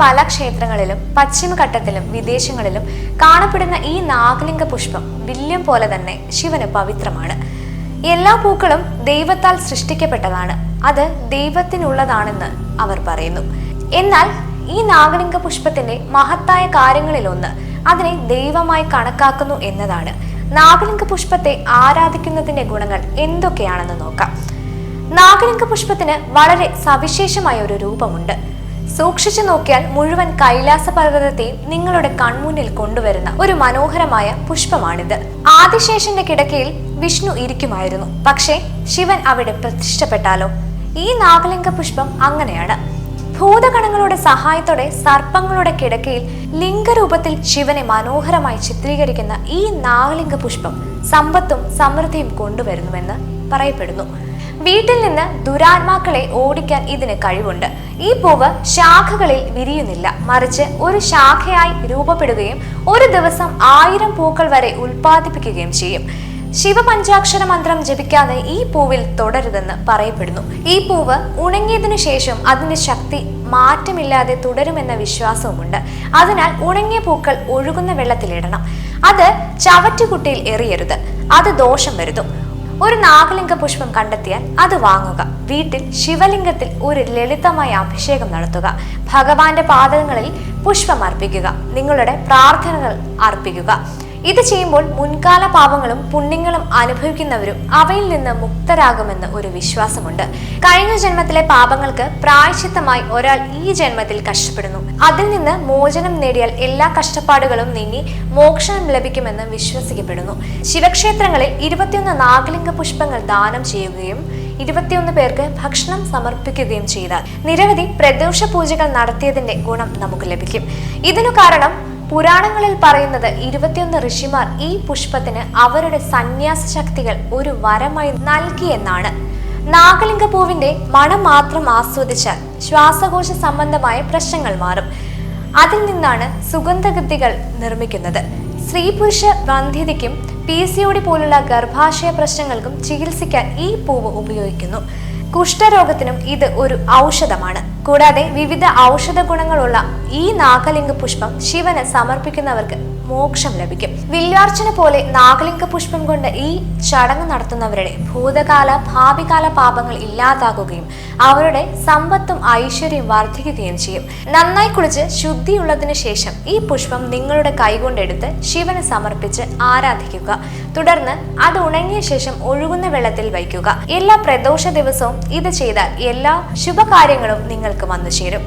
പല ക്ഷേത്രങ്ങളിലും പശ്ചിമഘട്ടത്തിലും വിദേശങ്ങളിലും കാണപ്പെടുന്ന ഈ നാഗലിംഗ പുഷ്പം വില്യം പോലെ തന്നെ ശിവന് പവിത്രമാണ്. എല്ലാ പൂക്കളും ദൈവത്താൽ സൃഷ്ടിക്കപ്പെട്ടതാണ്. അത് ദൈവത്തിനുള്ളതാണെന്ന് അവർ പറയുന്നു. എന്നാൽ ഈ നാഗലിംഗ പുഷ്പത്തിന്റെ മഹത്തായ കാര്യങ്ങളിലൊന്ന് അതിനെ ദൈവമായി കണക്കാക്കുന്നു എന്നതാണ്. നാഗലിംഗ പുഷ്പത്തെ ആരാധിക്കുന്നതിന്റെ ഗുണങ്ങൾ എന്തൊക്കെയാണെന്ന് നോക്കാം. നാഗലിംഗ പുഷ്പത്തിന് വളരെ സവിശേഷമായ ഒരു രൂപമുണ്ട്. സൂക്ഷിച്ചു നോക്കിയാൽ മുഴുവൻ കൈലാസ പർവതത്തെയും നിങ്ങളുടെ കൺമുന്നിൽ കൊണ്ടുവരുന്ന ഒരു മനോഹരമായ പുഷ്പമാണിത്. ആദിശേഷന്റെ കിടക്കയിൽ വിഷ്ണു ഇരിക്കുമായിരുന്നു. പക്ഷേ ശിവൻ അവിടെ പ്രതിഷ്ഠപ്പെട്ടാലോ? ഈ നാഗലിംഗ പുഷ്പം അങ്ങനെയാണ്. ഭൂതഗണങ്ങളുടെ സഹായത്തോടെ സർപ്പങ്ങളുടെ കിടക്കയിൽ ലിംഗരൂപത്തിൽ ശിവനെ മനോഹരമായി ചിത്രീകരിക്കുന്ന ഈ നാഗലിംഗ പുഷ്പം സമ്പത്തും സമൃദ്ധിയും കൊണ്ടുവരുന്നുവെന്ന് പറയപ്പെടുന്നു. വീട്ടിൽ നിന്ന് ദുരാത്മാക്കളെ ഓടിക്കാൻ ഇതിന് കഴിവുണ്ട്. ഈ പൂവ് ശാഖകളിൽ വിരിയുന്നില്ല. മറിച്ച് ഒരു ശാഖയായി രൂപപ്പെടുകയും ഒരു ദിവസം ആയിരം പൂക്കൾ വരെ ഉൽപ്പാദിപ്പിക്കുകയും ചെയ്യും. ശിവപഞ്ചാക്ഷര മന്ത്രം ജപിക്കാതെ ഈ പൂവിൽ തുടരുതെന്ന് പറയപ്പെടുന്നു. ഈ പൂവ് ഉണങ്ങിയതിനു ശേഷം അതിന്റെ ശക്തി മാറ്റമില്ലാതെ തുടരുമെന്ന വിശ്വാസവുമുണ്ട്. അതിനാൽ ഉണങ്ങിയ പൂക്കൾ ഒഴുകുന്ന വെള്ളത്തിലിടണം. അത് ചവറ്റുകുട്ടിയിൽ എറിയരുത്. അത് ദോഷം വരുത്തും. ഒരു നാഗലിംഗ പുഷ്പം കണ്ടെത്തിയാൽ അത് വാങ്ങുക. വീട്ടിൽ ശിവലിംഗത്തിൽ ഒരു ലളിതമായ അഭിഷേകം നടത്തുക. ഭഗവാന്റെ പാദങ്ങളിൽ പുഷ്പം അർപ്പിക്കുക. നിങ്ങളുടെ പ്രാർത്ഥനകൾ അർപ്പിക്കുക. ഇത് ചെയ്യുമ്പോൾ മുൻകാല പാപങ്ങളും പുണ്യങ്ങളും അനുഭവിക്കുന്നവരും അവയിൽ നിന്ന് മുക്തരാകുമെന്ന് ഒരു വിശ്വാസമുണ്ട്. കഴിഞ്ഞ ജന്മത്തിലെ പാപങ്ങൾക്ക് പ്രായശ്ചിത്തമായി ഒരാൾ ഈ ജന്മത്തിൽ കഷ്ടപ്പെടുന്നു. അതിൽ നിന്ന് മോചനം നേടിയാൽ എല്ലാ കഷ്ടപ്പാടുകളും നീങ്ങി മോക്ഷണം ലഭിക്കുമെന്ന് വിശ്വസിക്കപ്പെടുന്നു. ശിവക്ഷേത്രങ്ങളിൽ ഇരുപത്തിയൊന്ന് നാഗലിംഗ പുഷ്പങ്ങൾ ദാനം ചെയ്യുകയും ഇരുപത്തിയൊന്ന് പേർക്ക് ഭക്ഷണം സമർപ്പിക്കുകയും ചെയ്താൽ നിരവധി പ്രദോഷ പൂജകൾ നടത്തിയതിന്റെ ഗുണം നമുക്ക് ലഭിക്കും. ഇതിനു കാരണം പുരാണങ്ങളിൽ പറയുന്നത് ഇരുപത്തിയൊന്ന് ഋഷിമാർ ഈ പുഷ്പത്തിന് അവരുടെ സന്യാസ ശക്തികൾ ഒരു വരമായി നൽകിയെന്നാണ്. നാഗലിംഗ പൂവിന്റെ മണം മാത്രം ആസ്വദിച്ചാൽ ശ്വാസകോശ സംബന്ധമായ പ്രശ്നങ്ങൾ മാറും. അതിൽ നിന്നാണ് സുഗന്ധഗതികൾ നിർമ്മിക്കുന്നത്. സ്ത്രീ പുരുഷ വന്ധ്യതയ്ക്കും പി സി ഒ ഡി പോലുള്ള ഗർഭാശയ പ്രശ്നങ്ങൾക്കും ചികിത്സിക്കാൻ ഈ പൂവ് ഉപയോഗിക്കുന്നു. കുഷ്ഠരോഗത്തിനും ഇത് ഒരു ഔഷധമാണ്. കൂടാതെ വിവിധ ഔഷധ ഗുണങ്ങളുള്ള ഈ നാഗലിംഗ പുഷ്പം ശിവന് സമർപ്പിക്കുന്നവർക്ക് മോക്ഷം ലഭിക്കും. വില്യാർച്ചന പോലെ നാഗലിംഗ പുഷ്പം കൊണ്ട് ഈ ചടങ്ങ് നടത്തുന്നവരുടെ ഭൂതകാല ഭാവികാല പാപങ്ങൾ ഇല്ലാതാകുകയും അവരുടെ സമ്പത്തും ഐശ്വര്യവും വർദ്ധിക്കുകയും ചെയ്യും. നന്നായി കുളിച്ച് ശുദ്ധിയുള്ളതിനു ശേഷം ഈ പുഷ്പം നിങ്ങളുടെ കൈകൊണ്ടെടുത്ത് ശിവന് സമർപ്പിച്ച് ആരാധിക്കുക. തുടർന്ന് അത് ഉണങ്ങിയ ശേഷം ഒഴുകുന്ന വെള്ളത്തിൽ വയ്ക്കുക. എല്ലാ പ്രദോഷ ദിവസവും ഇത് ചെയ്താൽ എല്ലാ ശുഭകാര്യങ്ങളും നിങ്ങൾക്ക് വന്നു ചേരും